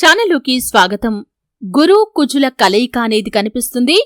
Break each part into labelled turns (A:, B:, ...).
A: ఛానలుకి స్వాగతం. గురు కుజుల కలయిక అనేది కనిపిస్తుంది.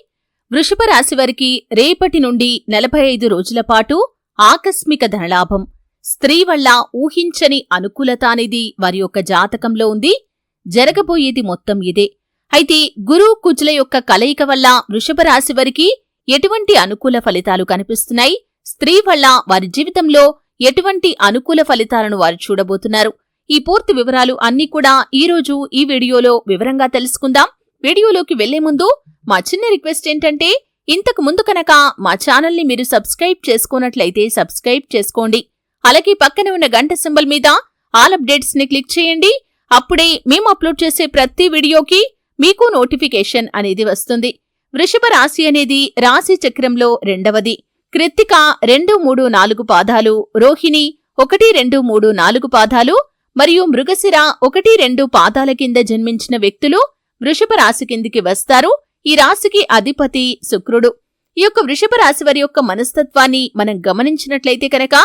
A: వృషభ రాశి వారికి రేపటి నుండి నలభై ఐదు రోజుల పాటు ఆకస్మిక ధనలాభం. స్త్రీ వల్ల ఊహించని అనుకూలత అనేది వారి యొక్క జాతకంలో ఉంది. జరగబోయేది మొత్తం ఇదే. అయితే గురు కుజుల యొక్క కలయిక వల్ల వృషభ రాశి వారికి ఎటువంటి అనుకూల ఫలితాలు కనిపిస్తున్నాయి? స్త్రీ వల్ల వారి జీవితంలో ఎటువంటి అనుకూల ఫలితాలను వారు చూడబోతున్నారు? ఈ పూర్తి వివరాలు అన్నీ కూడా ఈ రోజు ఈ వీడియోలో వివరంగా తెలుసుకుందాం. వీడియోలోకి వెళ్ళే ముందు మా చిన్న రిక్వెస్ట్ ఏంటంటే ఇంతకు ముందు కనుక మా ఛానల్ని మీరు సబ్స్క్రైబ్ చేసుకున్నట్లయితే సబ్స్క్రైబ్ చేసుకోండి. అలాగే పక్కన ఉన్న గంట సింబల్ మీద ఆల్ అప్డేట్స్ని క్లిక్ చేయండి. అప్పుడే మేము అప్లోడ్ చేసే ప్రతి వీడియోకి మీకు నోటిఫికేషన్ అనేది వస్తుంది. వృషభ రాశి అనేది రాశి చక్రంలో రెండవది. కృత్తిక రెండు మూడు నాలుగు పాదాలు రోహిణి ఒకటి రెండు మూడు నాలుగు పాదాలు మరియు మృగశిర ఒకటి రెండు పాదాల కింద జన్మించిన వ్యక్తులు వృషభ రాశి కిందికి వస్తారు. ఈ రాశికి అధిపతి శుక్రుడు. ఈ యొక్క వృషభ రాశి వారి యొక్క మనస్తత్వాన్ని మనం గమనించినట్లయితే కనుక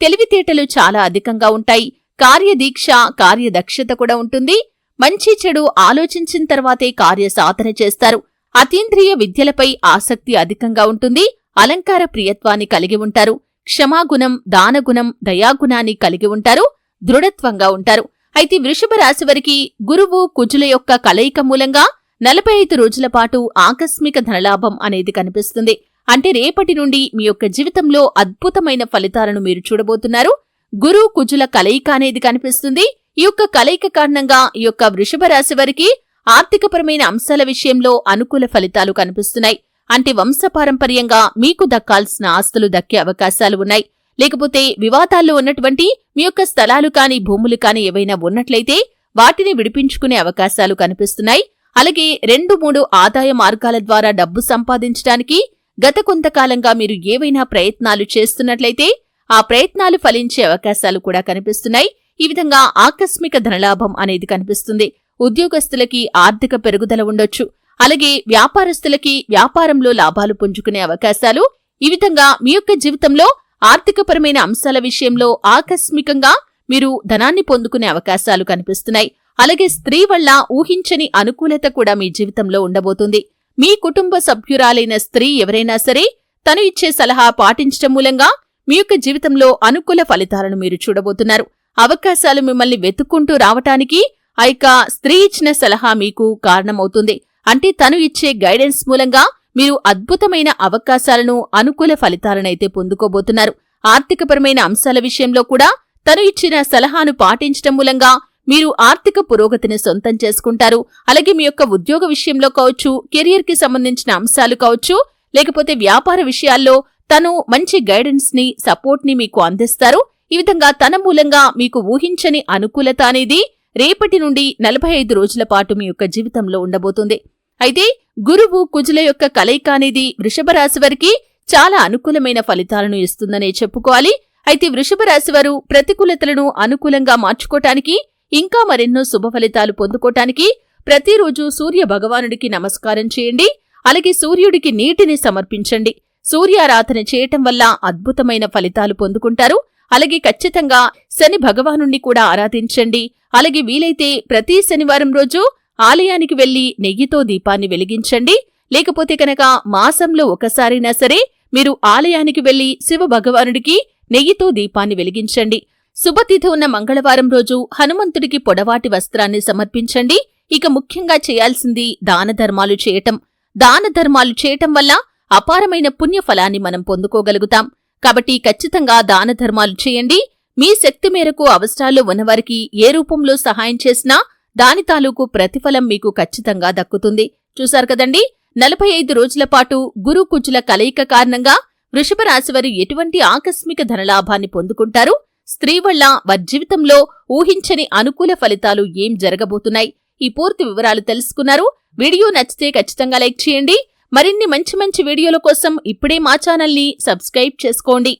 A: తెలివితేటలు చాలా అధికంగా ఉంటాయి. కార్యదీక్ష కార్యదక్షత కూడా ఉంటుంది. మంచి చెడు ఆలోచించిన తర్వాతే కార్య సాధన చేస్తారు. అతీంద్రియ విద్యలపై ఆసక్తి అధికంగా ఉంటుంది. అలంకార ప్రియత్వాన్ని కలిగి ఉంటారు. క్షమాగుణం దానగుణం దయాగుణాన్ని కలిగి ఉంటారు. దృఢత్వంగా ఉంటారు. అయితే వృషభ రాశి వారికి గురువు కుజుల యొక్క కలయిక మూలంగా నలభై ఐదు రోజుల పాటు ఆకస్మిక ధనలాభం అనేది కనిపిస్తుంది. అంటే రేపటి నుండి మీ యొక్క జీవితంలో అద్భుతమైన ఫలితాలను మీరు చూడబోతున్నారు. గురు కుజుల కలయిక అనేది కనిపిస్తుంది. ఈ యొక్క కలయిక కారణంగా ఈ యొక్క వృషభ రాశి వారికి ఆర్థికపరమైన అంశాల విషయంలో అనుకూల ఫలితాలు కనిపిస్తున్నాయి. అంటే వంశపారంపర్యంగా మీకు దక్కాల్సిన ఆస్తులు దక్కే అవకాశాలు ఉన్నాయి. లేకపోతే వివాదాల్లో ఉన్నటువంటి మీ యొక్క స్థలాలు కాని భూములు కాని ఏవైనా ఉన్నట్లయితే వాటిని విడిపించుకునే అవకాశాలు కనిపిస్తున్నాయి. అలాగే రెండు మూడు ఆదాయ మార్గాల ద్వారా డబ్బు సంపాదించడానికి గత కొంతకాలంగా మీరు ఏవైనా ప్రయత్నాలు చేస్తున్నట్లయితే ఆ ప్రయత్నాలు ఫలించే అవకాశాలు కూడా కనిపిస్తున్నాయి. ఈ విధంగా ఆకస్మిక ధనలాభం అనేది కనిపిస్తుంది. ఉద్యోగస్తులకి ఆర్థిక పెరుగుదల ఉండొచ్చు. అలాగే వ్యాపారస్తులకి వ్యాపారంలో లాభాలు పుంజుకునే అవకాశాలు ఈ విధంగా మీ యొక్క జీవితంలో ఆర్థికపరమైన అంశాల విషయంలో ఆకస్మికంగా మీరు ధనాన్ని పొందుకునే అవకాశాలు కనిపిస్తున్నాయి. అలాగే స్త్రీ వల్ల ఊహించని అనుకూలత కూడా మీ జీవితంలో ఉండబోతుంది. మీ కుటుంబ సభ్యురాలైన స్త్రీ ఎవరైనా సరే తను ఇచ్చే సలహా పాటించటం మూలంగా మీ యొక్క జీవితంలో అనుకూల ఫలితాలను మీరు చూడబోతున్నారు. అవకాశాలు మిమ్మల్ని వెతుక్కుంటూ రావటానికి ఆ స్త్రీ ఇచ్చిన సలహా మీకు కారణమవుతుంది. అంటే తను ఇచ్చే గైడెన్స్ మూలంగా మీరు అద్భుతమైన అవకాశాలను అనుకూల ఫలితాలనైతే పొందుకోబోతున్నారు. ఆర్థికపరమైన అంశాల విషయంలో కూడా తను ఇచ్చిన సలహాను పాటించటం మూలంగా మీరు ఆర్థిక పురోగతిని సొంతం చేసుకుంటారు. అలాగే మీ యొక్క ఉద్యోగ విషయంలో కావచ్చు కెరియర్కి సంబంధించిన అంశాలు కావచ్చు లేకపోతే వ్యాపార విషయాల్లో తను మంచి గైడెన్స్ని సపోర్ట్ని మీకు అందిస్తారు. ఈ విధంగా తన మూలంగా మీకు ఊహించని అనుకూలత అనేది రేపటి నుండి నలభై ఐదు రోజుల పాటు మీ యొక్క జీవితంలో ఉండబోతుంది. అయితే గురువు కుజుల యొక్క కలయిక అనేది వృషభ రాశి వారికి చాలా అనుకూలమైన ఫలితాలను ఇస్తుందనే చెప్పుకోవాలి. అయితే వృషభ రాశి వారు ప్రతికూలతలను అనుకూలంగా మార్చుకోటానికి ఇంకా మరెన్నో శుభ ఫలితాలు పొందుకోటానికి ప్రతిరోజు సూర్య భగవానుడికి నమస్కారం చేయండి. అలాగే సూర్యుడికి నీటిని సమర్పించండి. సూర్యారాధన చేయటం వల్ల అద్భుతమైన ఫలితాలు పొందుకుంటారు. అలాగే ఖచ్చితంగా శని భగవానుణ్ణి కూడా ఆరాధించండి. అలాగే వీలైతే ప్రతి శనివారం రోజు ఆలయానికి వెళ్ళి నెయ్యితో దీపాన్ని వెలిగించండి. లేకపోతే కనుక మాసంలో ఒకసారైనా సరే మీరు ఆలయానికి వెళ్ళి శివ భగవానుడికి నెయ్యితో దీపాన్ని వెలిగించండి. శుభతిథి ఉన్న మంగళవారం రోజు హనుమంతుడికి పొడవాటి వస్త్రాన్ని సమర్పించండి. ఇక ముఖ్యంగా చేయాల్సింది దాన ధర్మాలు చేయటం. దాన ధర్మాలు చేయటం వల్ల అపారమైన పుణ్యఫలాన్ని మనం పొందుకోగలుగుతాం. కాబట్టి ఖచ్చితంగా దాన ధర్మాలు చేయండి. మీ శక్తి మేరకు అవసరాల్లో ఉన్నవారికి ఏ రూపంలో సహాయం చేసినా దాని తాలూకు ప్రతిఫలం మీకు ఖచ్చితంగా దక్కుతుంది. చూశారు కదండి? నలభై ఐదు రోజుల పాటు గురు కుజుల కలయిక కారణంగా వృషభ రాశివారు ఎటువంటి ఆకస్మిక ధనలాభాన్ని పొందుకుంటారు? స్త్రీ వల్ల వారి జీవితంలో ఊహించని అనుకూల ఫలితాలు ఏం జరగబోతున్నాయి? ఈ పూర్తి వివరాలు తెలుసుకున్నారు. వీడియో నచ్చితే ఖచ్చితంగా లైక్ చేయండి. మరిన్ని మంచి మంచి వీడియోల కోసం ఇప్పుడే మా ఛానల్ని సబ్స్క్రైబ్ చేసుకోండి.